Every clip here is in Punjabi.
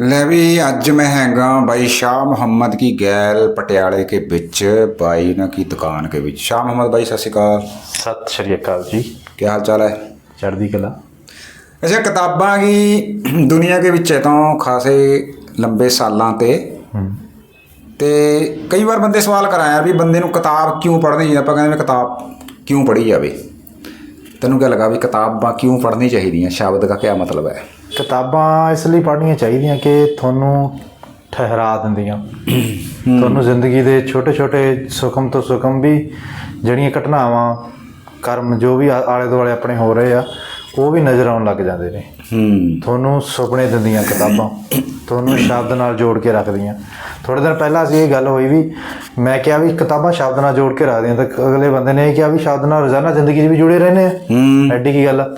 ਲੈ ਵੀ ਅੱਜ ਮੈਂ ਹੈਗਾ ਬਾਈ ਸ਼ਾਹ ਮੁਹੰਮਦ ਕੀ ਗੈਲ ਪਟਿਆਲੇ ਕੇ ਵਿੱਚ ਬਾਈ ਨਾ ਕੀ ਦੁਕਾਨ ਕੇ ਵਿੱਚ। ਸ਼ਾਹ ਮੁਹੰਮਦ ਬਾਈ ਸਤਿ ਸ਼੍ਰੀ ਅਕਾਲ। ਸਤਿ ਸ਼੍ਰੀ ਅਕਾਲ ਜੀ। ਕੀ ਹਾਲ ਚਾਲ ਹੈ? ਚੜ੍ਹਦੀ ਕਲਾ। ਅੱਛਾ ਕਿਤਾਬਾਂ ਕੀ ਦੁਨੀਆ ਕੇ ਵਿੱਚ ਤਾਂ ਖਾਸੇ ਲੰਬੇ ਸਾਲਾਂ ਤੇ। ਤੇ ਕਈ ਵਾਰ ਬੰਦੇ ਸਵਾਲ ਕਰਾਇਆ ਵੀ ਬੰਦੇ ਨੂੰ ਕਿਤਾਬ ਕਿਉਂ ਪੜ੍ਹਨੀ ਚਾਹੀਦੀ ਆਪਾਂ ਕਹਿੰਦੇ ਨੇ ਕਿਤਾਬ ਕਿਉਂ ਪੜ੍ਹੀ ਜਾਵੇ? ਤੈਨੂੰ ਕੀ ਲੱਗਾ ਵੀ ਕਿਤਾਬਾਂ ਕਿਉਂ ਪੜ੍ਹਨੀ ਚਾਹੀਦੀਆਂ? ਸ਼ਬਦ ਦਾ ਕੀ ਮਤਲਬ ਹੈ? ਕਿਤਾਬਾਂ ਇਸ ਲਈ ਪੜ੍ਹਨੀਆਂ ਚਾਹੀਦੀਆਂ ਕਿ ਤੁਹਾਨੂੰ ਠਹਿਰਾ ਦਿੰਦੀਆਂ। ਤੁਹਾਨੂੰ ਜ਼ਿੰਦਗੀ ਦੇ ਛੋਟੇ ਛੋਟੇ ਸੁਖਮ ਤੋਂ ਸੁਖਮ ਵੀ ਜਿਹੜੀਆਂ ਘਟਨਾਵਾਂ ਕਰਮ ਜੋ ਵੀ ਆਲੇ ਦੁਆਲੇ ਆਪਣੇ ਹੋ ਰਹੇ ਆ ਉਹ ਵੀ ਨਜ਼ਰ ਆਉਣ ਲੱਗ ਜਾਂਦੇ ਨੇ। ਤੁਹਾਨੂੰ ਸੁਪਨੇ ਦਿੰਦੀਆਂ ਕਿਤਾਬਾਂ। ਤੁਹਾਨੂੰ ਸ਼ਬਦ ਨਾਲ ਜੋੜ ਕੇ ਰੱਖਦੀਆਂ। ਥੋੜੇ ਦਿਨ ਪਹਿਲਾਂ ਅਸੀਂ ਇਹ ਗੱਲ ਹੋਈ ਵੀ ਮੈਂ ਕਿਹਾ ਵੀ ਕਿਤਾਬਾਂ ਸ਼ਬਦ ਨਾਲ ਜੋੜ ਕੇ ਰੱਖਦੀਆਂ ਤਾਂ ਅਗਲੇ ਬੰਦੇ ਨੇ ਇਹ ਕਿਹਾ ਵੀ ਸ਼ਬਦ ਨਾਲ ਰੋਜ਼ਾਨਾ ਜ਼ਿੰਦਗੀ 'ਚ ਵੀ ਜੁੜੇ ਰਹਿੰਦੇ ਆ। ਹੂੰ। ਐਡੀ ਕੀ ਗੱਲ ਆ?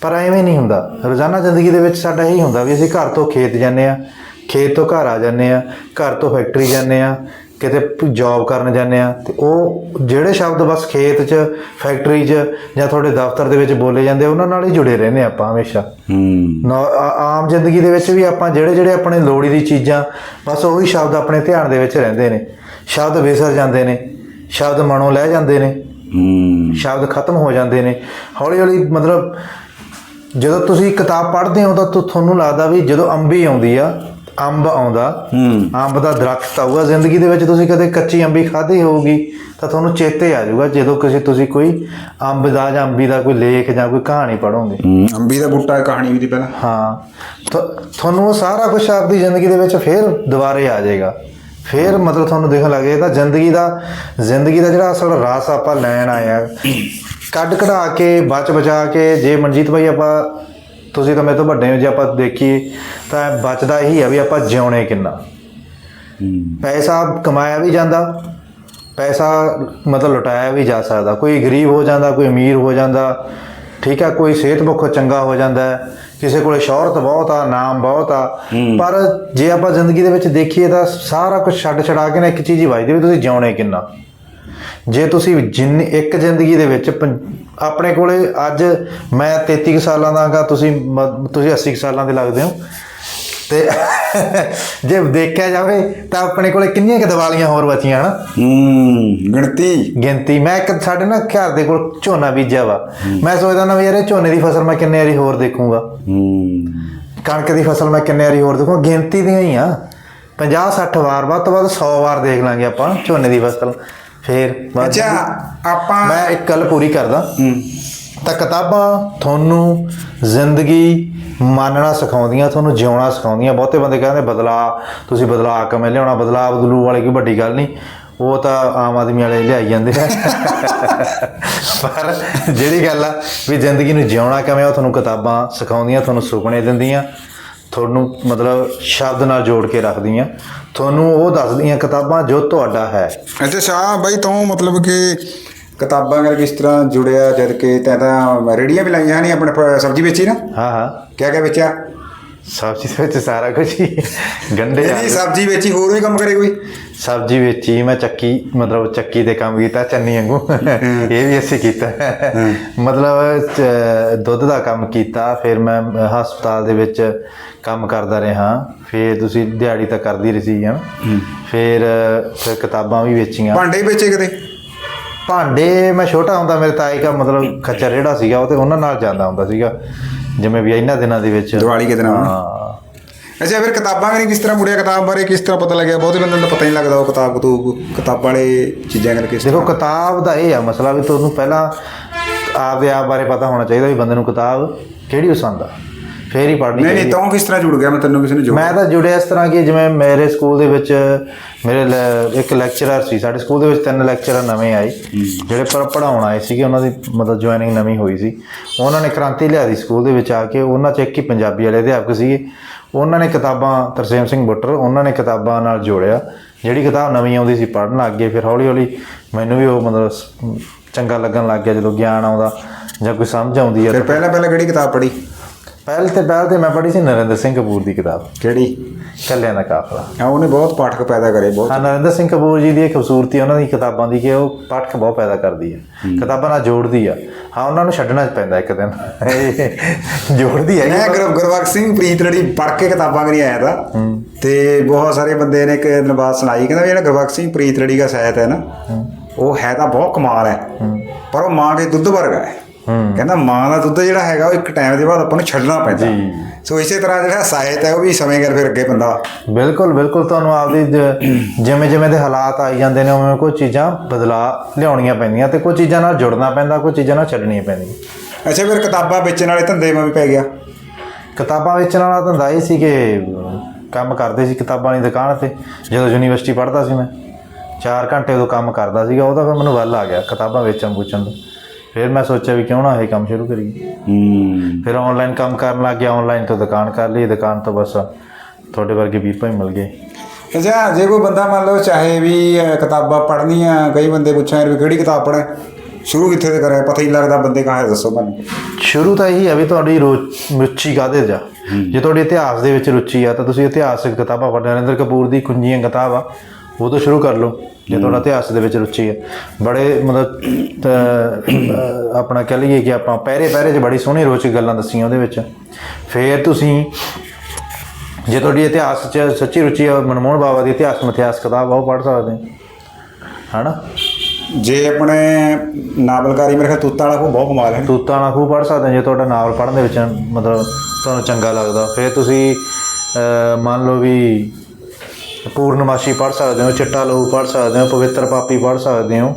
ਪਰ ਐਵੇਂ ਨਹੀਂ ਹੁੰਦਾ। ਰੋਜ਼ਾਨਾ ਜ਼ਿੰਦਗੀ ਦੇ ਵਿੱਚ ਸਾਡਾ ਇਹੀ ਹੁੰਦਾ ਵੀ ਅਸੀਂ ਘਰ ਤੋਂ ਖੇਤ ਜਾਂਦੇ ਆ। ਖੇਤ ਤੋਂ ਘਰ ਆ ਜਾਂਦੇ ਆ। ਘਰ ਤੋਂ ਫੈਕਟਰੀ ਜਾਂਦੇ ਆ। ਕਿਤੇ ਜੌਬ ਕਰਨ ਜਾਂਦੇ ਆ ਤੇ ਉਹ ਜਿਹੜੇ ਸ਼ਬਦ ਬਸ ਖੇਤ 'ਚ ਫੈਕਟਰੀ 'ਚ ਜਾਂ ਤੁਹਾਡੇ ਦਫ਼ਤਰ ਦੇ ਵਿੱਚ ਬੋਲੇ ਜਾਂਦੇ ਉਹਨਾਂ ਨਾਲ ਹੀ ਜੁੜੇ ਰਹਿੰਦੇ ਆਪਾਂ ਹਮੇਸ਼ਾ। ਹੂੰ। ਆਮ ਜ਼ਿੰਦਗੀ ਦੇ ਵਿੱਚ ਵੀ ਆਪਾਂ ਜਿਹੜੇ ਜਿਹੜੇ ਆਪਣੇ ਲੋੜੀ ਦੀ ਚੀਜ਼ਾਂ ਬਸ ਉਹੀ ਸ਼ਬਦ ਆਪਣੇ ਧਿਆਨ ਦੇ ਵਿੱਚ ਰਹਿੰਦੇ ਨੇ। ਸ਼ਬਦ ਵਿਸਰ ਜਾਂਦੇ ਨੇ ਸ਼ਬਦ ਮਨੋਂ ਲੈ ਜਾਂਦੇ ਨੇ ਹੂੰ। ਸ਼ਬਦ ਖਤਮ ਹੋ ਜਾਂਦੇ ਨੇ। ਹੌਲੀ ਹੌਲੀ ਮਤਲਬ ਜਦੋਂ ਤੁਸੀਂ ਕਿਤਾਬ ਪੜ੍ਹਦੇ ਹੋ ਤੁ- ਤੁਹਾਨੂੰ ਲੱਗਦਾ ਵੀ ਜਦੋਂ ਅੰਬੀ ਆਉਂਦੀ ਆ ਅੰਬ ਆਉਂਦਾ ਹੂੰ। ਅੰਬ ਦਾ ਦਰਖਤ ਆਊਗਾ ਜ਼ਿੰਦਗੀ ਦੇ ਵਿੱਚ ਤੁਸੀਂ ਕਦੇ ਕੱਚੀ ਅੰਬੀ ਖਾਧੀ ਹੋਊਗੀ ਤਾਂ ਤੁਹਾਨੂੰ ਚੇਤੇ ਆ ਜਾਊਗਾ ਜਦੋਂ ਕਿਸੇ ਤੁਸੀਂ ਕੋਈ ਅੰਬ ਦਾ ਜਾਂ ਅੰਬੀ ਦਾ ਕੋਈ ਲੇਖ ਜਾਂ ਕੋਈ ਕਹਾਣੀ ਪੜ੍ਹੋਗੇ। ਹੂੰ, ਅੰਬੀ ਦਾ ਬੂਟਾ ਕਹਾਣੀ ਵੀ ਦੀ ਪਹਿਲਾਂ। ਹਾਂ। ਤੁ- ਤੁਹਾਨੂੰ ਉਹ ਸਾਰਾ ਕੁਝ ਆਪਦੀ ਜ਼ਿੰਦਗੀ ਦੇ ਵਿੱਚ ਫੇਰ ਦੁਬਾਰੇ ਆ ਜਾਏਗਾ। ਫੇਰ ਮਤਲਬ ਤੁਹਾਨੂੰ ਦਿਖਣ ਲੱਗੇ ਤਾਂ ਜ਼ਿੰਦਗੀ ਦਾ ਜ਼ਿੰਦਗੀ ਦਾ ਜਿਹੜਾ ਅਸਲ ਰਸ ਆਪਾਂ ਲੈਣ ਆਏ ਆ ਕੱਢ ਕਢਾ ਕੇ ਬਚ ਬਚਾ ਕੇ ਜੇ ਮਨਜੀਤ ਭਾਈ ਆਪਾਂ ਤੁਸੀਂ ਤਾਂ ਮੇਰੇ ਤੋਂ ਵੱਡੇ ਹੋ ਜੇ ਆਪਾਂ ਦੇਖੀਏ ਤਾਂ ਬਚਦਾ ਇਹੀ ਆ ਵੀ ਆਪਾਂ ਜਿਉਣੇ ਕਿੰਨਾ। ਪੈਸਾ ਕਮਾਇਆ ਵੀ ਜਾਂਦਾ ਪੈਸਾ ਮਤਲਬ ਲੁਟਾਇਆ ਵੀ ਜਾ ਸਕਦਾ। ਕੋਈ ਗਰੀਬ ਹੋ ਜਾਂਦਾ ਕੋਈ ਅਮੀਰ ਹੋ ਜਾਂਦਾ ਠੀਕ ਆ ਕੋਈ ਸਿਹਤ ਪੱਖੋਂ ਚੰਗਾ ਹੋ ਜਾਂਦਾ ਕਿਸੇ ਕੋਲੇ ਸ਼ੌਹਰਤ ਬਹੁਤ ਆ ਨਾਮ ਬਹੁਤ ਆ ਪਰ ਜੇ ਆਪਾਂ ਜ਼ਿੰਦਗੀ ਦੇ ਵਿੱਚ ਦੇਖੀਏ ਤਾਂ ਸਾਰਾ ਕੁਝ ਛੱਡ ਛਡਾ ਕੇ ਨਾ ਇੱਕ ਚੀਜ਼ ਹੀ ਵੱਜਦੀ ਵੀ ਤੁਸੀਂ ਜਿਉਣੇ ਕਿੰਨਾ। ਜੇ ਤੁਸੀਂ ਜਿੰਨੀ ਇੱਕ ਜ਼ਿੰਦਗੀ ਦੇ ਵਿੱਚ ਆਪਣੇ ਕੋਲੇ ਅੱਜ ਮੈਂ 33 ਕੁ ਸਾਲਾਂ ਦਾ ਹਾਂ ਤੁਸੀਂ ਤੁਸੀਂ 80 ਕੁ ਸਾਲਾਂ ਦੇ ਲੱਗਦੇ ਹੋ। ਤੇ ਜੇ ਦੇਖਿਆ ਜਾਵੇ ਤਾਂ ਆਪਣੇ ਕੋਲੇ ਕਿੰਨੀਆਂ ਕਿ ਦੀਵਾਲੀਆਂ ਹੋਰ ਬਚੀਆਂ ਹਨਾ? ਹੂੰ ਗਿਣਤੀ। ਗਿਣਤੀ। ਮੈਂ ਇੱਕ ਸਾਡੇ ਨਾ ਘਰ ਦੇ ਕੋਲ ਝੋਨਾ ਬੀਜਿਆ ਵਾ। ਮੈਂ ਸੋਚਦਾ ਨਾ ਵੀ ਯਾਰ ਇਹ ਝੋਨੇ ਦੀ ਫਸਲ ਮੈਂ ਕਿੰਨੇ ਵਾਰੀ ਹੋਰ ਦੇਖੂੰਗਾ। ਹੂੰ। ਕਣਕ ਦੀ ਫਸਲ ਮੈਂ ਕਿੰਨੇ ਵਾਰੀ ਹੋਰ ਦੇਖੂੰਗਾ। ਗਿਣਤੀ ਦੀਆਂ ਹੀ ਆ। 50 60 ਵਾਰ ਵੱਧ ਤੋਂ ਵੱਧ 100 ਵਾਰ ਦੇਖ ਲਾਂਗੇ ਆਪਾਂ ਝੋਨੇ ਦੀ ਫਸਲ। ਫੇਰ ਅੱਛਾ ਆਪਾਂ ਮੈਂ ਇੱਕ ਗੱਲ ਪੂਰੀ ਕਰਦਾ। ਹੂੰ। ਤਾਂ ਕਿਤਾਬਾਂ ਤੁਹਾਨੂੰ ਜ਼ਿੰਦਗੀ ਮੰਨਣਾ ਸਿਖਾਉਂਦੀਆਂ ਤੁਹਾਨੂੰ ਜਿਉਣਾ ਸਿਖਾਉਂਦੀਆਂ। ਬਹੁਤੇ ਬੰਦੇ ਕਹਿੰਦੇ ਬਦਲਾ ਤੁਸੀਂ ਬਦਲਾ ਕਿਵੇਂ ਲਿਆਉਣਾ ਬਦਲਾ ਬਦਲੂ ਵਾਲੀ ਕੋਈ ਵੱਡੀ ਗੱਲ ਨਹੀਂ। ਉਹ ਤਾਂ ਆਮ ਆਦਮੀ ਵਾਲੇ ਲਿਆਈ ਜਾਂਦੇ ਆ। ਪਰ ਜਿਹੜੀ ਗੱਲ ਆ ਵੀ ਜ਼ਿੰਦਗੀ ਨੂੰ ਜਿਉਣਾ ਕਿਵੇਂ ਉਹ ਤੁਹਾਨੂੰ ਕਿਤਾਬਾਂ ਸਿਖਾਉਂਦੀਆਂ ਤੁਹਾਨੂੰ ਸੁਪਨੇ ਦਿੰਦੀਆਂ। ਤੁਹਾਨੂੰ ਮਤਲਬ ਸ਼ਬਦ ਨਾਲ ਜੋੜ ਕੇ ਰੱਖਦੀਆਂ। ਤੁਹਾਨੂੰ ਉਹ ਦੱਸਦੀਆਂ ਕਿਤਾਬਾਂ ਜੋ ਤੁਹਾਡਾ ਹੈ। ਅੱਛਾ ਸ਼ਾਹ ਬਾਈ ਤੂੰ ਮਤਲਬ ਕਿ ਕਿਤਾਬਾਂ ਨਾਲ ਕਿਸ ਤਰ੍ਹਾਂ ਜੁੜਿਆ ਜਦ ਕਿ ਤੈਂ ਤਾਂ ਰੇੜੀਆਂ ਵੀ ਲਾਈਆਂ ਨਹੀਂ ਆਪਣੇ ਪ- ਸਬਜ਼ੀ ਵੇਚੀ ਨਾ? ਹਾਂ ਹਾਂ। ਕਿਆ ਕਿਆ ਵੇਚਿਆ? ਸਬਜ਼ੀ ਦੇ ਵਿੱਚ ਸਾਰਾ ਕੁਝ ਹੀ। ਗੰਡੇ ਨਹੀਂ ਆਲੂ ਸਬਜ਼ੀ ਵੇਚੀ ਹੋਰ ਵੀ ਕੰਮ ਕਰੇ ਕੋਈ? ਸਬਜ਼ੀ ਵੇਚੀ ਮੈਂ ਚੱਕੀ ਮਤਲਬ ਚੱਕੀ ਤੇ ਕੰਮ ਕੀਤਾ ਚੰਨੀ ਵਾਂਗੂ। ਇਹ ਵੀ ਅਸੀਂ ਕੀਤਾ। ਮਤਲਬ ਦੁੱਧ ਦਾ ਕੰਮ ਕੀਤਾ ਫਿਰ ਮੈਂ ਹਸਪਤਾਲ ਦੇ ਵਿੱਚ ਕੰਮ ਕਰਦਾ ਰਿਹਾ। ਫਿਰ ਤੁਸੀਂ ਦਿਹਾੜੀ ਤਾਂ ਕਰਦੀ ਰਹੀ ਸੀ ਹਾਂ। ਫਿਰ ਫਿਰ ਕਿਤਾਬਾਂ ਵੀ ਵੇਚੀਆਂ। ਭਾਂਡੇ ਵੇਚੇ ਕਿਤੇ ਭਾਂਡੇ ਮੈਂ ਛੋਟਾ ਹੁੰਦਾ ਮੇਰੇ ਤਾਈ ਦਾ ਮਤਲਬ ਖੱਚਰ ਜਿਹੜਾ ਸੀਗਾ ਉਹ ਤੇ ਉਹਨਾਂ ਨਾਲ ਜਾਂਦਾ ਹੁੰਦਾ ਸੀਗਾ। ਜਿਵੇਂ ਵੀ ਇਹਨਾਂ ਦਿਨਾਂ ਦੇ ਵਿੱਚ। ਦੀਵਾਲੀ ਕੇ ਦਿਨਾਂ। ਹਾਂ। ਅੱਛਾ ਫਿਰ ਕਿਤਾਬਾਂ ਵੀ ਕਿਸ ਤਰ੍ਹਾਂ ਮੁੜਿਆ? ਕਿਤਾਬ ਬਾਰੇ ਕਿਸ ਤਰ੍ਹਾਂ ਪਤਾ ਲੱਗਿਆ? ਬਹੁਤੇ ਬੰਦਿਆਂ ਨੂੰ ਤਾਂ ਪਤਾ ਹੀ ਨਹੀਂ ਲੱਗਦਾ ਉਹ ਕਿਤਾਬ ਕਤੂਬ ਕਿਤਾਬਾਂ ਵਾਲੇ ਚੀਜ਼ਾਂ ਕਰਕੇ ਦੇਖੋ ਕਿਤਾਬ ਦਾ ਇਹ ਆ ਮਸਲਾ ਵੀ ਤੁਹਾਨੂੰ ਪਹਿਲਾਂ ਆਪਦੇ ਆਪ ਬਾਰੇ ਪਤਾ ਹੋਣਾ ਚਾਹੀਦਾ ਵੀ ਬੰਦੇ ਨੂੰ ਕਿਤਾਬ ਕਿਹੜੀ ਪਸੰਦ ਆ। ਫੇਰ ਹੀ ਪੜ੍ਹਨੀ ਨਹੀਂ ਨਹੀਂ ਤੂੰ ਕਿਸ ਤਰ੍ਹਾਂ ਜੁੜ ਗਿਆ? ਮੈਂ ਤੈਨੂੰ ਕਿਸੇ ਨੇ ਜੋੜ ਮੈਂ ਤਾਂ ਜੁੜਿਆ ਇਸ ਤਰ੍ਹਾਂ ਕਿ ਜਿਵੇਂ ਮੇਰੇ ਸਕੂਲ ਦੇ ਵਿੱਚ ਮੇਰੇ ਇੱਕ ਲੈਕਚਰਰ ਸੀ। ਸਾਡੇ ਸਕੂਲ ਦੇ ਵਿੱਚ ਤਿੰਨ ਲੈਕਚਰਰ ਨਵੇਂ ਆਏ। ਜਿਹੜੇ ਪਰ ਪੜਾਉਣ ਆਏ ਸੀਗੇ ਉਹਨਾਂ ਦੀ ਮਤਲਬ ਜੁਆਇਨਿੰਗ ਨਵੀਂ ਹੋਈ ਸੀ। ਉਹਨਾਂ ਨੇ ਕ੍ਰਾਂਤੀ ਲਿਆਦੀ ਸਕੂਲ ਦੇ ਵਿੱਚ ਆ ਕੇ। ਉਹਨਾਂ 'ਚ ਇੱਕ ਹੀ ਪੰਜਾਬੀ ਵਾਲੇ ਅਧਿਆਪਕ ਸੀਗੇ। ਉਹਨਾਂ ਨੇ ਕਿਤਾਬਾਂ ਤਰਸੇਮ ਸਿੰਘ ਬੁੱਟਰ ਉਹਨਾਂ ਨੇ ਕਿਤਾਬਾਂ ਨਾਲ ਜੋੜਿਆ। ਜਿਹੜੀ ਕਿਤਾਬ ਨਵੀਂ ਆਉਂਦੀ ਸੀ ਪੜ੍ਹਨ ਲੱਗ ਗਏ ਫਿਰ ਹੌਲੀ ਹੌਲੀ ਮੈਨੂੰ ਵੀ ਉਹ ਮਤਲਬ ਚੰਗਾ ਲੱਗਣ ਲੱਗ ਗਿਆ ਜਦੋਂ ਗਿਆਨ ਆਉਂਦਾ ਜਾਂ ਕੋਈ ਸਮਝ ਆਉਂਦੀ ਆ ਫਿਰ ਪਹਿਲਾਂ ਪਹਿਲਾਂ ਕਿਹੜੀ ਕਿਤਾਬ ਪੜ੍ਹੀ? ਪਹਿਲ ਤੇ ਪਹਿਲ ਤੇ ਮੈਂ ਪੜ੍ਹੀ ਸੀ ਨਰਿੰਦਰ ਸਿੰਘ ਕਪੂਰ ਦੀ ਕਿਤਾਬ। ਕਿਹੜੀ? ਕੱਲਿਆਂ ਦਾ ਕਾਫਲਾ। ਆ ਉਹਨੇ ਬਹੁਤ ਪਾਠਕ ਪੈਦਾ ਕਰੇ ਬਹੁਤ। ਹਾਂ ਨਰਿੰਦਰ ਸਿੰਘ ਕਪੂਰ ਜੀ ਦੀ ਇਹ ਖੂਬਸੂਰਤੀ ਉਹਨਾਂ ਦੀ ਕਿਤਾਬਾਂ ਦੀ ਕਿ ਉਹ ਪਾਠਕ ਬਹੁਤ ਪੈਦਾ ਕਰਦੀ ਹੈ। ਕਿਤਾਬਾਂ ਨਾਲ ਜੋੜਦੀ ਆ। ਹਾਂ ਉਹਨਾਂ ਨੂੰ ਛੱਡਣਾ ਪੈਂਦਾ ਇੱਕ ਦਿਨ। ਜੋੜਦੀ ਹੈ ਮੈਂ ਗੁਰ- ਸਿੰਘ ਪ੍ਰੀਤਲੜੀ ਪੜ੍ਹ ਕੇ ਕਿਤਾਬਾਂ ਕਰੀ ਆਇਆ ਤਾਂ। ਤੇ ਬਹੁਤ ਸਾਰੇ ਬੰਦੇ ਨੇ ਇੱਕ ਨਵਾਜ਼ ਸੁਣਾਈ ਕਹਿੰਦਾ ਜਿਹੜਾ ਗੁਰਬਖਸ਼ ਸਿੰਘ ਪ੍ਰੀਤਲੜੀ ਦਾ ਸਾਹਿਤ ਹੈ ਨਾ ਉਹ ਹੈ ਤਾਂ ਬਹੁਤ ਕਮਾਲ ਹੈ। ਪਰ ਉਹ ਮਾਂ ਦੇ ਦੁੱਧ ਵਰਗਾ ਹੂੰ। ਕਹਿੰਦਾ ਮਾਂ ਦਾ ਦੁੱਧ ਜਿਹੜਾ ਹੈਗਾ ਉਹ ਇੱਕ ਟਾਈਮ ਦੇ ਬਾਅਦ ਆਪਾਂ ਨੂੰ ਛੱਡਣਾ ਪੈਂਦਾ। ਸੋ ਇਸੇ ਤਰ੍ਹਾਂ ਜਿਹੜਾ ਸਾਹਿਤ ਹੈ ਉਹ ਵੀ ਸਮੇਂ ਗਰ ਫਿਰ ਅੱਗੇ ਬੰਦਾ ਬਿਲਕੁਲ ਬਿਲਕੁਲ ਤੁਹਾਨੂੰ ਆਪਦੀ ਜ- ਜਿਵੇਂ ਜਿਵੇਂ ਦੇ ਹਾਲਾਤ ਆਈ ਜਾਂਦੇ ਨੇ ਉਵੇਂ ਕੋਈ ਚੀਜ਼ਾਂ ਬਦਲਾ ਲਿਆਉਣੀਆਂ ਪੈਂਦੀਆਂ ਤੇ ਕੋਈ ਚੀਜ਼ਾਂ ਨਾਲ ਜੁੜਨਾ ਪੈਂਦਾ ਕੋਈ ਚੀਜ਼ਾਂ ਨਾਲ ਛੱਡਣੀਆਂ ਪੈਂਦੀਆਂ। ਅੱਛਾ ਫਿਰ ਕਿਤਾਬਾਂ ਵੇਚਣ ਵਾਲੇ ਧੰਦੇ ਮੈਂ ਵੀ ਪੈ ਗਿਆ। ਕਿਤਾਬਾਂ ਵੇਚਣ ਵਾਲਾ ਧੰਦਾ ਇਹ ਸੀ ਕਿ ਕੰਮ ਕਰਦੇ ਸੀ ਕਿਤਾਬਾਂ ਦੀ ਦੁਕਾਨ ਤੇ ਜਦੋਂ ਯੂਨੀਵਰਸਿਟੀ ਪੜ੍ਹਦਾ ਸੀ ਮੈਂ। 4 ਘੰਟੇ ਉਦੋਂ ਕੰਮ ਕਰਦਾ ਸੀਗਾ ਉਹਦਾ ਫਿਰ ਮੈਨੂੰ ਵੱਲ ਆ ਗਿਆ ਕਿਤਾਬਾਂ ਵੇਚਣ ਬੂਚਣ ਦਾ। ਫਿਰ ਮੈਂ ਸੋਚਿਆ ਵੀ ਕਿਉਂ ਨਾ ਇਹ ਕੰਮ ਸ਼ੁਰੂ ਕਰੀਏ। ਹੂੰ। ਫਿਰ ਆਨਲਾਈਨ ਕੰਮ ਕਰਨ ਲੱਗ ਗਿਆ ਆਨਲਾਈਨ ਤੋਂ ਦੁਕਾਨ ਕਰ ਲਈ ਦੁਕਾਨ ਤੋਂ ਬਸ ਤੁਹਾਡੇ ਵਰਗੇ ਵੀਰ ਭਾਈ ਮਿਲ ਗਏ। ਅੱਛਾ ਜੇ ਕੋਈ ਬੰਦਾ ਮੰਨ ਲਓ ਚਾਹੇ ਵੀ ਕਿਤਾਬਾਂ ਪੜ੍ਹਨੀਆਂ ਕਈ ਬੰਦੇ ਪੁੱਛਾਂ ਵੀ ਕਿਹੜੀ ਕਿਤਾਬ ਪੜ੍ਹੇ? ਸ਼ੁਰੂ ਕਿੱਥੇ ਤੇ ਕਰਿਆ? ਪਤਾ ਹੀ ਲੱਗਦਾ ਬੰਦੇ ਕਹਾਂ ਹੈ ਦੱਸੋ ਮੈਨੂੰ। ਸ਼ੁਰੂ ਤਾਂ ਇਹੀ ਹੈ ਵੀ ਤੁਹਾਡੀ ਰੁਚੀ ਕਾਹਦੇ 'ਚ ਜਾ ਜੇ ਤੁਹਾਡੀ ਇਤਿਹਾਸ ਦੇ ਵਿੱਚ ਰੁਚੀ ਆ ਤਾਂ ਤੁਸੀਂ ਇਤਿਹਾਸਕ ਕਿਤਾਬਾਂ ਪੜ੍ਹ ਨਰਿੰਦਰ ਕਪੂਰ ਦੀ ਖੁੰਜੀਆਂ ਕਿਤਾਬ ਆ। ਉਹ ਤੋਂ ਸ਼ੁਰੂ ਕਰ ਲਓ ਜੇ ਤੁਹਾਡਾ ਇਤਿਹਾਸ ਦੇ ਵਿੱਚ ਰੁਚੀ ਹੈ। ਬੜੇ ਮਤਲਬ ਆਪਣਾ ਕਹਿ ਲਈਏ ਕਿ ਆਪਾਂ ਪਹਿਰੇ ਪਹਿਰੇ 'ਚ ਬੜੀ ਸੋਹਣੀ ਰੋਚਕ ਗੱਲਾਂ ਦੱਸੀਆਂ ਉਹਦੇ ਵਿੱਚ। ਫਿਰ ਤੁਸੀਂ ਜੇ ਤੁਹਾਡੀ ਇਤਿਹਾਸ 'ਚ ਸੱਚੀ ਰੁਚੀ ਆ ਮਨਮੋਹਨ ਬਾਬਾ ਦੀ ਇਤਿਹਾਸ ਮਿਥਿਹਾਸ ਕਿਤਾਬ ਉਹ ਪੜ੍ਹ ਸਕਦੇ ਹੋ। ਹਨਾ? ਜੇ ਆਪਣੇ ਨਾਵਲਕਾਰੀ ਮੇਰੇ ਖਿਆਲ ਤੂਤਾਂ ਵਾਲਾ ਕੋ ਬਹੁਤ ਕਮਾਲ ਹੈ। ਤੂਤਾਂ ਨਾਲ ਖੂਬ ਪੜ੍ਹ ਸਕਦੇ ਹੋ ਜੇ ਤੁਹਾਡਾ ਨਾਵਲ ਪੜ੍ਹਨ ਦੇ ਵਿੱਚ ਮਤਲਬ ਤੁਹਾਨੂੰ ਚੰਗਾ ਲੱਗਦਾ। ਫਿਰ ਤੁਸੀਂ ਮੰਨ ਲਓ ਵੀ ਪੂਰਨਮਾਸ਼ੀ ਪੜ੍ਹ ਸਕਦੇ ਹੋ ਚਿੱਟਾ ਲਹੂ ਪੜ੍ਹ ਸਕਦੇ ਹੋ ਪਵਿੱਤਰ ਪਾਪੀ ਪੜ੍ਹ ਸਕਦੇ ਹੋ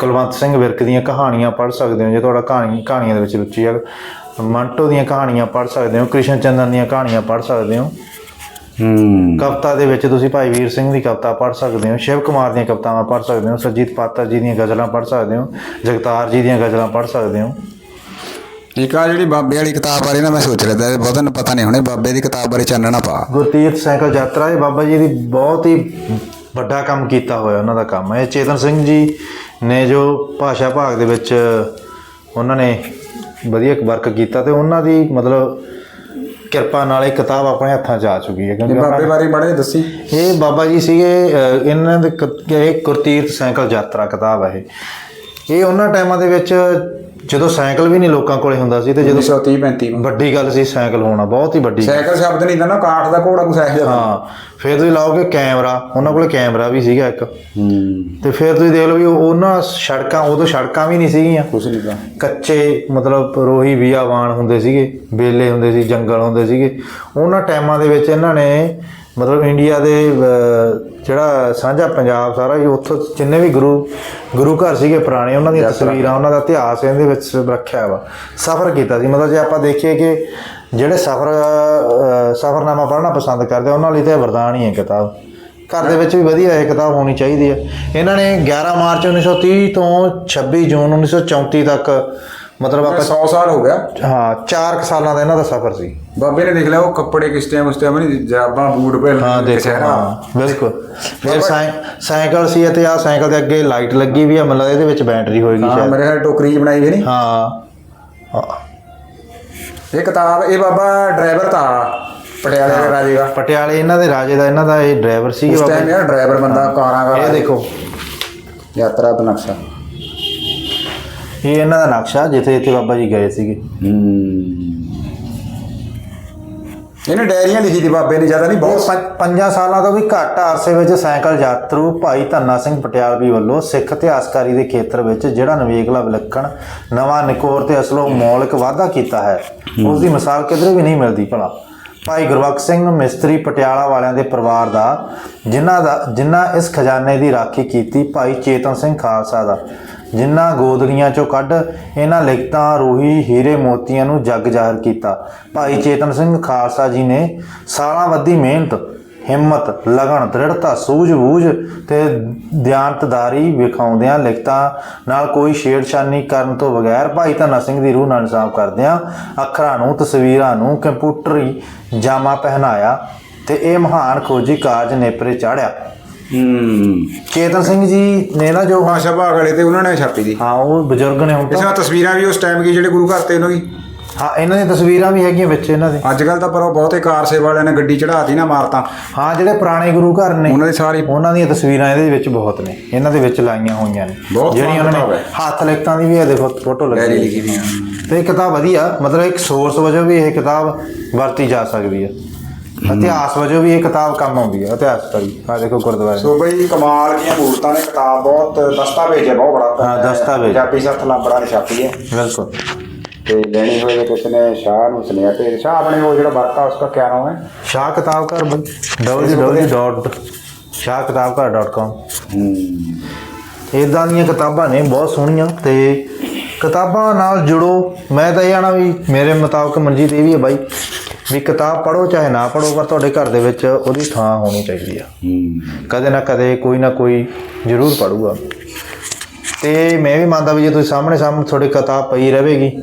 ਕੁਲਵੰਤ ਸਿੰਘ ਵਿਰਕ ਦੀਆਂ ਕਹਾਣੀਆਂ ਪੜ੍ਹ ਸਕਦੇ ਹੋ ਜੇ ਤੁਹਾਡਾ ਕਹਾਣੀ ਕਹਾਣੀਆਂ ਦੇ ਵਿੱਚ ਰੁਚੀ ਹੈ ਮੰਟੋ ਦੀਆਂ ਕਹਾਣੀਆਂ ਪੜ੍ਹ ਸਕਦੇ ਹੋ ਕ੍ਰਿਸ਼ਨ ਚੰਦਨ ਦੀਆਂ ਕਹਾਣੀਆਂ ਪੜ੍ਹ ਸਕਦੇ ਹੋ ਹੂੰ ਕਵਿਤਾ ਦੇ ਵਿੱਚ ਤੁਸੀਂ ਭਾਈ ਵੀਰ ਸਿੰਘ ਦੀ ਕਵਿਤਾ ਪੜ੍ਹ ਸਕਦੇ ਹੋ ਸ਼ਿਵ ਕੁਮਾਰ ਦੀਆਂ ਕਵਿਤਾਵਾਂ ਪੜ੍ਹ ਸਕਦੇ ਹੋ ਸਰਜੀਤ ਪਾਤਰ ਜੀ ਦੀਆਂ ਗਜ਼ਲਾਂ ਪੜ੍ਹ ਸਕਦੇ ਹੋ ਜਗਤਾਰ ਜੀ ਦੀਆਂ ਗਜ਼ਲਾਂ ਪੜ੍ਹ ਸਕਦੇ ਹੋ ਇੱਕ ਆ ਜਿਹੜੀ ਬਾਬੇ ਵਾਲੀ ਕਿਤਾਬ ਬਾਰੇ ਨਾ ਮੈਂ ਸੋਚ ਰਿਹਾ ਤਾਂ ਬਹੁਤਾਂ ਨੂੰ ਪਤਾ ਨਹੀਂ ਹੋਣੇ ਬਾਬੇ ਦੀ ਕਿਤਾਬ ਬਾਰੇ ਚਾਨਣਾ ਪਾ। ਗੁਰਤੀਰਥ ਸਾਈਕਲ ਯਾਤਰਾ ਇਹ ਬਾਬਾ ਜੀ ਦੀ ਬਹੁਤ ਹੀ ਵੱਡਾ ਕੰਮ ਕੀਤਾ ਹੋਇਆ ਉਹਨਾਂ ਦਾ ਕੰਮ। ਹੈ ਇਹ ਚੇਤਨ ਸਿੰਘ ਜੀ ਨੇ ਜੋ ਭਾਸ਼ਾ ਭਾਗ ਦੇ ਵਿੱਚ ਉਹਨਾਂ ਨੇ ਵਧੀਆ ਵਰਕ ਕੀਤਾ ਤੇ ਉਹਨਾਂ ਦੀ ਮਤਲਬ ਕਿਰਪਾ ਨਾਲ ਇਹ ਕਿਤਾਬ ਆਪਣੇ ਹੱਥਾਂ 'ਚ ਆ ਚੁੱਕੀ ਹੈ। ਕਿਉਂਕਿ ਬਾਬੇ ਬਾਰੇ ਬਾਰੇ ਦੱਸੀ। ਇਹ ਬਾਬਾ ਜੀ ਸੀਗੇ ਇਹਨਾਂ ਦੇ ਇਹ ਗੁਰਤੀਰਥ ਸਾਈਕਲ ਯਾਤਰਾ ਕਿਤਾਬ ਹੈ ਇਹ। ਇਹ ਉਹਨਾਂ ਟਾਈਮਾਂ ਦੇ ਵਿੱਚ ਜਦੋਂ ਸਾਈਕਲ ਵੀ ਨਹੀਂ ਲੋਕਾਂ ਕੋਲੇ ਹੁੰਦਾ ਸੀ ਤੇ ਜਦੋਂ 1930 35 ਵੱਡੀ ਗੱਲ ਸੀ ਸਾਈਕਲ ਹੋਣਾ ਬਹੁਤ ਹੀ ਵੱਡੀ ਸਾਈਕਲ ਸ਼ਬਦ ਨਹੀਂ ਤਾਂ ਨਾ ਕਾਠ ਦਾ ਘੋੜਾ ਇਹੋ ਜਿਹਾ। ਹਾਂ ਫਿਰ ਤੁਸੀਂ ਲਾਓਗੇ ਕੈਮਰਾ ਉਹਨਾਂ ਕੋਲ ਕੈਮਰਾ ਵੀ ਸੀਗਾ ਇੱਕ। ਤੇ ਫਿਰ ਤੁਸੀਂ ਦੇਖ ਲਓ ਵੀ ਉਹ- ਉਹਨਾਂ ਸੜਕਾਂ ਉਦੋਂ ਸੜਕਾਂ ਵੀ ਨਹੀਂ ਸੀਗੀਆਂ। ਕੁਛ ਨਹੀਂ ਤਾਂ। ਕੱਚੇ ਮਤਲਬ ਰੋਹੀ ਬਿਆਵਾਨ ਹੁੰਦੇ ਸੀਗੇ ਬੇਲੇ ਹੁੰਦੇ ਸੀ ਜੰਗਲ ਹੁੰਦੇ ਸੀਗੇ। ਉਹਨਾਂ ਟਾਈਮਾਂ ਦੇ ਵਿੱਚ ਇਹਨਾਂ ਨੇ ਮਤਲਬ ਇੰਡੀਆ ਦੇ ਜਿਹੜਾ ਸਾਂਝਾ ਪੰਜਾਬ ਸਾਰਾ ਹੀ ਉੱਥੋਂ ਜਿੰਨੇ ਵੀ ਗੁਰੂ ਗੁਰੂ ਘਰ ਸੀਗੇ ਪੁਰਾਣੇ ਉਹਨਾਂ ਦੀਆਂ ਤਸਵੀਰਾਂ ਉਹਨਾਂ ਦਾ ਇਤਿਹਾਸ ਇਹਦੇ ਵਿੱਚ ਰੱਖਿਆ ਵਾ। ਸਫ਼ਰ ਕੀਤਾ ਸੀ। ਮਤਲਬ ਜੇ ਆਪਾਂ ਦੇਖੀਏ ਕਿ ਜਿਹੜੇ ਸਫ਼ਰ ਸਫ਼ਰਨਾਮਾ ਪੜ੍ਹਨਾ ਪਸੰਦ ਕਰਦੇ ਉਹਨਾਂ ਲਈ ਤਾਂ ਇਹ ਵਰਦਾਨ ਹੀ ਹੈ ਕਿਤਾਬ। ਘਰ ਦੇ ਵਿੱਚ ਵੀ ਵਧੀਆ ਇਹ ਕਿਤਾਬ ਹੋਣੀ ਚਾਹੀਦੀ ਹੈ। ਇਹਨਾਂ ਨੇ 11 ਮਾਰਚ 1930 ਤੋਂ 26 ਜੂਨ 1934 ਤੱਕ ਮਤਲਬ ਆਪਾਂ 100 ਸਾਲ ਹੋ ਗਿਆ। ਹਾਂ 4 ਸਾਲਾਂ ਦਾ ਇਹਨਾਂ ਦਾ ਸਫ਼ਰ ਸੀ। ਬਾਬੇ ਨੇ ਦੇਖ ਲਿਆ ਉਹ ਕੱਪੜੇ ਕਿਸ ਟਾਈਮ ਉਸ ਟਾਈਮ ਨਹੀਂ ਜਰਾਬਾਂ ਬੂਟ ਪਹਿਨ ਹਾਂ ਦੇਖੋ ਹਾਂ ਬਿਲਕੁਲ। ਫਿਰ ਸਾਈ- ਸਾਈਕਲ ਸੀ ਤੇ ਆ ਸਾਈਕਲ ਦੇ ਅੱਗੇ ਲਾਈਟ ਲੱਗੀ ਵੀ ਆ ਮਤਲਬ ਇਹਦੇ ਵਿੱਚ ਬੈਟਰੀ ਹੋਏਗੀ ਹਾਂ ਮੇਰੇ ਖਿਆਲ ਟੋਕਰੀ ਬਣਾਈ ਵੀ ਨਹੀਂ ਹਾਂ। ਇਹ ਕਿਤਾਬ ਇਹ ਬਾਬਾ ਡਰਾਈਵਰ ਤਾਂ ਪਟਿਆਲੇ ਦੇ ਰਾਜੇ ਦਾ। ਪਟਿਆਲੇ ਇਹਨਾਂ ਦੇ ਰਾਜੇ ਦਾ ਇਹਨਾਂ ਦਾ ਇਹ ਡਰਾਈਵਰ ਸੀ ਉਸ ਟਾਈਮ ਯਾਰ ਡਰਾਈਵਰ ਬੰਦਾ ਕਾਰਾਂ ਦਾ ਇਹ ਦੇਖੋ। ਯਾਤਰਾ ਦਾ ਨਕਸ਼ਾ। ਇਹ ਇਹਨਾਂ ਦਾ ਨਕਸ਼ਾ ਜਿੱਥੇ ਇੱਥੇ ਬਾਬਾ ਜੀ ਗਏ ਸੀਗੇ। ਇਹਨੇ ਡਾਇਰੀਆਂ ਲਿਖੀ ਦੀ ਬਾਬੇ ਨੇ ਜ਼ਿਆਦਾ ਨਹੀਂ ਬਹੁਤ ਪੰਜਾਂ ਸਾਲਾਂ ਤੋਂ ਵੀ ਘੱਟ ਅਰਸੇ ਵਿੱਚ ਸਾਈਕਲ ਯਾਤਰੂ ਭਾਈ ਧੰਨਾ ਸਿੰਘ ਪਟਿਆਲਵੀ ਵੱਲੋਂ ਸਿੱਖ ਇਤਿਹਾਸਕਾਰੀ ਦੇ ਖੇਤਰ ਵਿੱਚ ਜਿਹੜਾ ਨਵੇਕਲਾ ਵਿਲੱਖਣ ਨਵਾਂ ਨਿਕੋਰ ਤੇ ਅਸਲੋਂ ਮੌਲਿਕ ਵਾਧਾ ਕੀਤਾ ਹੈ। ਉਸ ਦੀ ਮਿਸਾਲ ਕਿਧਰੇ ਵੀ ਨਹੀਂ ਮਿਲਦੀ ਭਲਾ। ਭਾਈ ਗੁਰਬਖਸ਼ ਸਿੰਘ ਮਿਸਤਰੀ ਪਟਿਆਲਾ ਵਾਲਿਆਂ ਦੇ ਪਰਿਵਾਰ ਦਾ, ਜਿਨ੍ਹਾਂ ਦਾ, ਜਿਨ੍ਹਾਂ ਇਸ ਖਜ਼ਾਨੇ ਦੀ ਰਾਖੀ ਕੀਤੀ ਭਾਈ ਚੇਤਨ ਸਿੰਘ ਖਾਲਸਾ ਦਾ। ਜਿਨ੍ਹਾਂ ਗੋਦੜੀਆਂ ਚੋਂ ਕੱਢ ਇਹਨਾਂ ਲਿਖਤਾਂ, ਰੂਹੀ, ਹੀਰੇ ਮੋਤੀਆਂ ਨੂੰ ਜੱਗ ਜ਼ਾਹਰ ਕੀਤਾ। ਭਾਈ ਚੇਤਨ ਸਿੰਘ ਖਾਲਸਾ ਜੀ ਨੇ ਸਾਲਾਂ ਵੱਧੀ ਮਿਹਨਤ ਹਿੰਮਤ ਲਗਨ ਦ੍ਰਿੜਤਾ ਸੂਝ-ਬੂਝ ਤੇ ਦਿਆਨਤਦਾਰੀ ਵਿਖਾਉਂਦਿਆਂ ਲਿਖਤਾਂ ਨਾਲ ਕੋਈ ਛੇੜਛਾਨੀ ਕਰਨ ਤੋਂ ਬਗੈਰ ਭਾਈ ਧੰਨਾ ਸਿੰਘ ਦੀ ਰੂਹ ਨਾਲ ਇਨਸਾਫ ਕਰਦਿਆਂ ਅੱਖਰਾਂ ਨੂੰ ਤਸਵੀਰਾਂ ਨੂੰ ਕੰਪਿਊਟਰੀ ਜਾਮਾ ਪਹਿਨਾਇਆ ਤੇ ਇਹ ਮਹਾਨ ਖੋਜੀ ਕਾਰਜ ਨੇਪਰੇ ਚਾੜਿਆ। ਹੂੰ। ਚੇਤਨ ਸਿੰਘ ਜੀ ਨੇ ਨਾ ਜੋ ਭਾਸ਼ਾ ਭਾਗ ਵਾਲੇ ਤੇ ਉਹਨਾਂ ਨੇ ਛਾਪੀ ਦੀ। ਹਾਂ ਉਹ ਬਜ਼ੁਰਗ ਨੇ ਹੁਣ ਤਾਂ। ਤਸਵੀਰਾਂ ਵੀ ਉਸ ਟਾਈਮ ਕੀ ਜਿਹੜੇ ਗੁਰੂ ਘਰ ਤੇ ਉਹਨਾਂ ਦੀ? ਹਾਂ ਇਹਨਾਂ ਦੀਆਂ ਤਸਵੀਰਾਂ ਵੀ ਹੈਗੀਆਂ ਵਿੱਚ ਇਹਨਾਂ ਦੇ ਅੱਜ ਕੱਲ ਤਾਂ ਪਰ ਉਹ ਬਹੁਤੇ ਕਾਰ ਸੇਵਾ ਵਾਲਿਆਂ ਨੇ ਗੱਡੀ ਚੜਾਤੀ ਨਾ ਮਾਰਤਾ। ਹਾਂ ਜਿਹੜੇ ਪੁਰਾਣੇ ਗੁਰੂ ਘਰ ਨੇ ਉਹਨਾਂ ਦੀ ਸਾਰੀ ਉਹਨਾਂ ਦੀਆਂ ਤਸਵੀਰਾਂ ਇਹਦੇ ਵਿੱਚ ਬਹੁਤ ਨੇ। ਇਹਨਾਂ ਦੇ ਵਿੱਚ ਲਾਈਆਂ ਹੋਈਆਂ ਨੇ। ਬਹੁਤ ਜਿਹੜੀਆਂ ਉਹਨਾਂ ਨੇ। ਹੱਥ ਲਿਖਤਾਂ ਦੀ ਵੀ ਇਹ ਦੇਖੋ ਫੋਟੋ ਲੱਗੀ ਲਿਖੀ ਵੀ। ਤੇ ਇਹ ਕਿਤਾਬ ਵਧੀਆ ਮਤਲਬ ਇੱਕ ਸੋਰਸ ਵਜੋਂ ਵੀ ਇਹ ਕਿਤਾਬ ਵਰਤੀ ਜਾ ਸਕਦੀ ਹੈ। ਇਤਿਹਾਸ ਵਜੋਂ ਵੀ ਇਹ ਕਿਤਾਬ ਕੰਮ ਆਉਂਦੀ ਹੈ ਇਤਿਹਾਸ ਦੀ ਆ ਦੇਖੋ ਗੁਰਦੁਆਰੇ। ਸੋ ਬਈ ਕਮਾਲ ਦੀਆਂ ਮੂਰਤਾਂ ਨੇ ਕਿਤਾਬ ਬਹੁਤ ਦਸਤਾਵੇਜ਼ ਹੈ ਬਹੁਤ ਬੜਾ। ਹਾਂ, ਦਸਤਾਵੇਜ਼। ਪੰਜਾਬੀ ਸੱਤ ਲਾਂਬੜਾ ਨੇ ਛਾਪੀ ਹੈ। ਬਿਲਕੁਲ। ਤੇ लेनी हुई तो किसी ने शाह ਨੂੰ ਸੁਨੇਹਾ ਤੇ शाह अपने वो ਜਿਹੜਾ वर्ता उसका क्या नाम है शाह किताब घर www.shahkitabghar.com ਇਦਾਂ ਦੀਆਂ ਕਿਤਾਬਾਂ ਨੇ ਬਹੁਤ ਸੋਹਣੀਆਂ ਤੇ ਕਿਤਾਬਾਂ ਨਾਲ ਜੁੜੋ। ਮੈਂ ਤਾਂ ਇਹ ਆਣਾ ਵੀ ਮੇਰੇ ਮੁਤਾਬਕ ਮਨਜੀਤ ਇਹ ਵੀ ਹੈ ਬਾਈ ਵੀ ਕਿਤਾਬ ਪੜੋ ਚਾਹੇ ਨਾ ਪੜੋ ਪਰ ਤੁਹਾਡੇ ਘਰ ਦੇ ਵਿੱਚ ਉਹਦੀ ਥਾਂ ਹੋਣੀ ਚਾਹੀਦੀ ਆ। ਕਦੇ ਨਾ ਕਦੇ ਕੋਈ ਨਾ ਕੋਈ ਜ਼ਰੂਰ ਪੜੂਗਾ ਤੇ ਮੈਂ ਵੀ ਮੰਨਦਾ ਵੀ ਜੇ ਤੁਸੀਂ ਸਾਹਮਣੇ ਸਾਹਮਣੇ ਤੁਹਾਡੀ ਕਿਤਾਬ ਪਈ ਰਹੇਗੀ